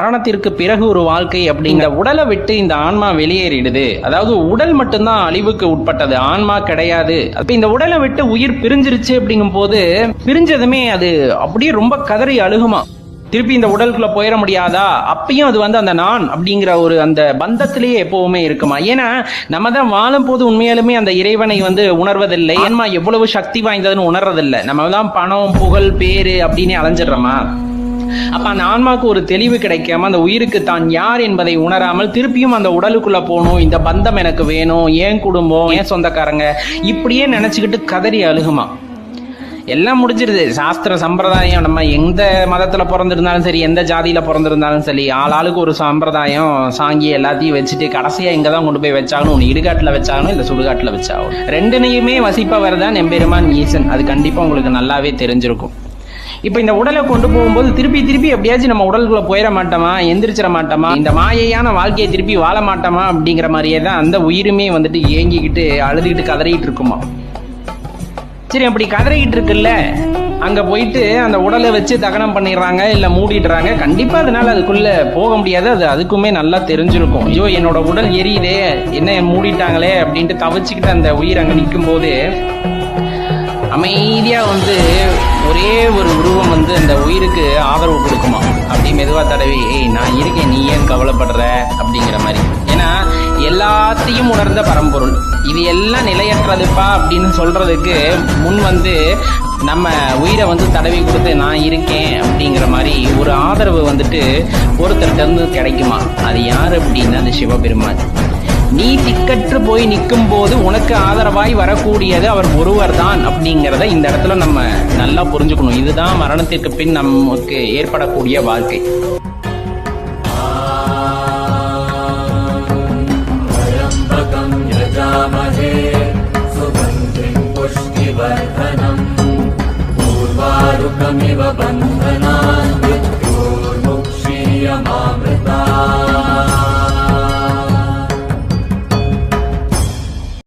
மரணத்திற்கு பிறகு ஒரு வாழ்க்கை அப்படிங்கிற உடலை விட்டு இந்த ஆன்மா வெளியேறிடுது. அதாவது உடல் மட்டும்தான் அழிவுக்கு உட்பட்டது. ஆன்மா கிடையாது. அப்ப இந்த உடலை விட்டு உயிர் பிரிஞ்சிருச்சு அப்படிங்கும் போது பிரிஞ்சதுமே அது அப்படியே ரொம்ப கதறி அழுகுமா? திருப்பி இந்த உடலுக்குள்ள போயிட முடியாதா? அப்பயும் அது வந்து அந்த நான் அப்படிங்கிற ஒரு அந்த பந்தத்திலேயே எப்பவுமே இருக்குமா? ஏன்னா நம்ம தான் வாழும் போது உண்மையாலுமே அந்த இறைவனை வந்து உணர்வதில்லை. ஆன்மா எவ்வளவு சக்தி வாய்ந்ததுன்னு உணர்றதில்லை. நம்ம தான் பணம் புகழ் பேரு அப்படின்னு அலைஞ்சிடுறோமா? அப்ப அந்த ஆன்மாவுக்கு ஒரு தெளிவு கிடைக்காம அந்த உயிருக்கு தான் யார் என்பதை உணராமல் திருப்பியும் அந்த உடலுக்குள்ள போகணும் இந்த பந்தம் எனக்கு வேணும் ஏன் குடும்பம் ஏன் சொந்தக்காரங்க? இப்படியே நினைச்சுக்கிட்டு கதறி அழுகுமா? எல்லாம் முடிஞ்சிருது. சாஸ்திர சம்பிரதாயம் நம்ம எந்த மதத்துல பிறந்திருந்தாலும் சரி எந்த ஜாதியில பிறந்திருந்தாலும் சரி ஆளாளுக்கு ஒரு சம்பிரதாயம் சாங்கி எல்லாத்தையும் வச்சுட்டு கடைசியா இங்க தான் கொண்டு போய் வச்சாகணும். ஒன்று இடுகாட்டில் வச்சாகணும் இல்லை சுடுகாட்டில் வச்சாகணும். ரெண்டுனையுமே வசிப்பவர் தான் எம்பெருமான் ஈசன். அது கண்டிப்பா உங்களுக்கு நல்லாவே தெரிஞ்சிருக்கும். இப்போ இந்த உடலை கொண்டு போகும்போது திருப்பி திருப்பி எப்படியாச்சும் நம்ம உடலுக்குள்ள போயிட மாட்டோமா? எந்திரிச்சிட மாட்டோமா? இந்த மாயையான வாழ்க்கையை திருப்பி வாழ மாட்டோமா? அப்படிங்கிற மாதிரியே தான் அந்த உயிருமே வந்துட்டு ஏங்கிக்கிட்டு அழுதுகிட்டு கதறிட்டு இருக்குமா? சரி அப்படி கதறிக்கிட்டு இருக்குல்ல? அங்க போயிட்டு அந்த உடலை வச்சு தகனம் பண்ணிடுறாங்க இல்ல மூடிடுறாங்க. கண்டிப்பா அதனால அதுக்குள்ள போக முடியாது. அது அதுக்குமே நல்லா தெரிஞ்சிருக்கும். ஐயோ என்னோட உடல் எரியுதே. என்ன மூடிட்டாங்களே அப்படின்ட்டு தவிச்சுக்கிட்டு அந்த உயிர் அங்க நிற்கும் போது அமைதியாக வந்து ஒரே ஒரு உருவம் வந்து அந்த உயிருக்கு ஆதரவு கொடுக்குமா? அப்படி மெதுவாக தடவி ஏய் நான் இருக்கேன். நீ ஏன் கவலைப்படுற? அப்படிங்கிற மாதிரி. ஏன்னா எல்லாத்தையும் உணர்ந்த பரம்பொருள். இது எல்லாம் நிலையற்றதுப்பா அப்படின்னு சொல்றதுக்கு முன் வந்து நம்ம உயிரை வந்து தடவி கொடுத்து நான் இருக்கேன் அப்படிங்கிற மாதிரி ஒரு ஆதரவு வந்துட்டு ஒருத்தர்கிட்ட இருந்து கிடைக்குமா? அது யார் அப்படின்னா அந்த சிவபெருமான். நீ திக்கற்று போய் நிற்கும் போது உனக்கு ஆதரவாய் வரக்கூடியது அவர் ஒருவர் தான் அப்படிங்கிறத இந்த இடத்துல நம்ம நல்லா புரிஞ்சுக்கணும் இதுதான் மரணத்திற்கு பின் நமக்கு ஏற்படக்கூடிய வாழ்க்கை त्र्यम्बकं यजामहे सुगन्धिं पुष्टिवर्धनम् पूर्वारुकमिव बन्धनान्